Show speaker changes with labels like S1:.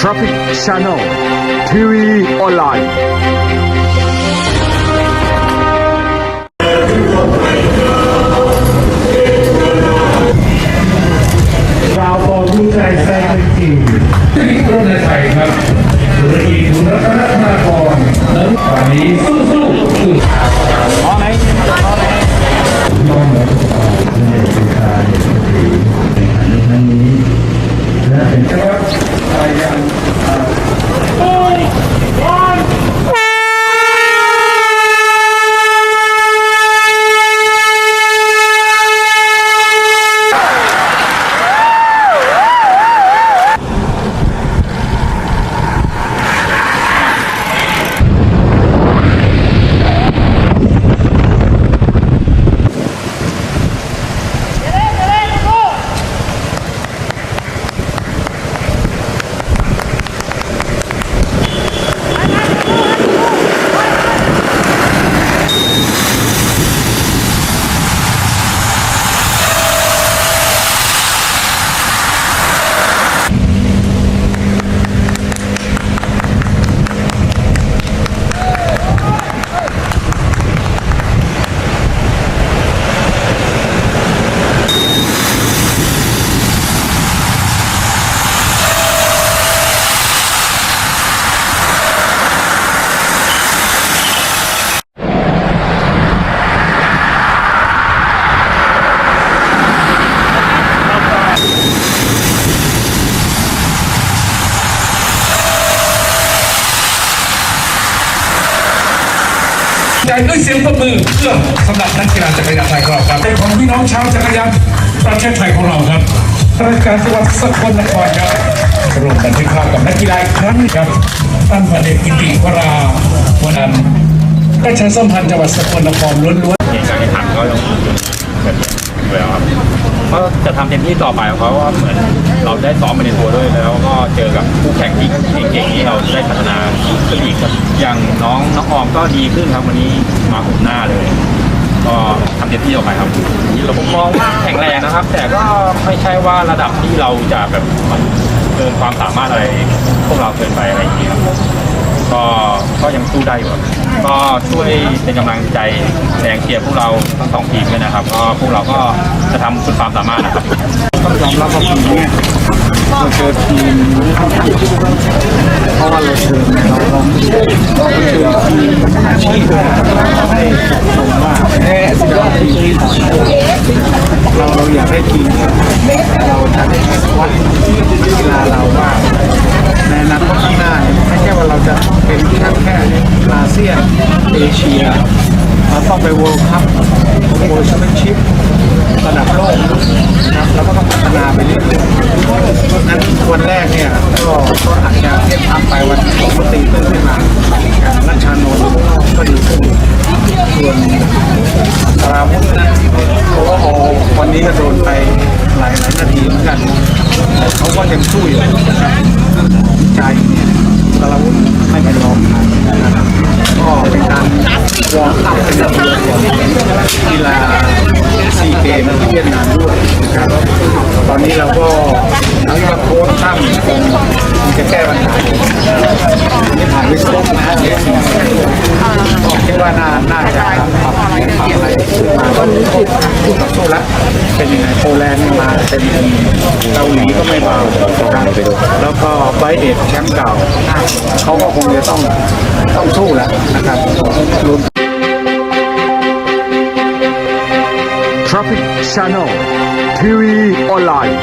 S1: Traffic Channel ทีวีออนไลน์
S2: ดาวโปรดูใจแซงจริงที่ต้นไทยครับธุรกิจคุณรัตนธนากรนั้นตอนนี้สู้สู้สู้พอไหมพอไหมน้องและทุกคนที่เป็นชายในครั้งนี้และเป็นเจ้า พย ใจด้วยเสียงปรบมือเพื่อสำหรับนักกีฬาจักรยานไทยของเราครับเป็นของพี่น้องชาวจักรยานประเทศไทยของเราครับราชการจังหวัดสกลนครครับร่วมบันทึกภาพกับนักกีฬาอีกครั้งหนึ่งครับท่านพันเอกกิติวราวันนั้นประชาสัมพันธ์จังหวัดสกลนครล้วนๆ
S3: ในการแข่งขันก็ยังแบบอยู่แล้วครับ ก็จะทำเต็มที่ต่อไปเพราะว่าเหมือนเราได้ซ้อมไปในตัวด้วยแล้วก็เจอกับคู่แข่งที่เก่งๆที่เราได้พัฒนาขึ้นอีกครับอย่างน้องน้องออมก็ดีขึ้นครับวันนี้มาหุมหน้าเลย ก็ทำเต็มที่ต่อไปครับเราผมมองว่าแข็งแรงนะครับ แต่ก็ไม่ใช่ว่าระดับที่เราจะแบบมันเกินความสามารถอะไรพวกเราเกินไปอะไรอย่างเงี้ยครับก็ ก็ยังสู้ได้อยู่ครับก็ช่วยเป็นกำลังใจแรงเชียร์พวกเราทั้งสองทีมด้วยนะครับก็พวกเราก็จะทำสุดความสามารถนะครับ
S4: ต้องยอมรับว่าปีนี้เราเจอทีมเพราะว่าเราเชิญเราเราเชิญทีมอาชีพเราให้ชมว่าแพ้สุดยอดทีมเราเราอยากให้ทีมเราจะได้วัดกีฬาเรา แค่อาเซียนเอเชียเราต้องไปเวิลด์คัพเวิลด์แชมเปี้ยนชิพระดับโลกนะครับเราก็ต้องพัฒนาไปเรื่อยๆเพราะฉะนั้นวันแรกเนี่ยก็ก็อาจจะเทียบทำไปวันที่สองก็ตีตื้นขึ้นมาอย่างรัชานนท์ก็ดีขึ้นส่วนสราวุธนะโอ้โหวันนี้ก็โดนไปหลายหลายนาทีเหมือนกันเขาก็ยังสู้อยู่นะครับใจเนี่ย สราวุธไม่เป็นรองนะครับก็เป็นการวอร์มอัพเป็นเรื่องของกีฬาซีเกมที่เวียดนามด้วยนะครับตอนนี้เราก็ทั้งโค้ชตั้มคงจะแก้ปัญหาอยู่นี่ผ่านวิศวกรรมนะเดี๋ยวก็คิดว่าน่าน่าจะปรับปรับอะไรมาก็คู่ต่อสู้แล้วเป็นยังไงโป แลนด์มาเป็นเกาหลีก็ไม่เบาแล้วก็ไบเดดแชมป์เก่า เขาก็คงจะต้องต้องสู้แล้วนะครับรวม
S1: Traffic Channel ทีวีออนไลน์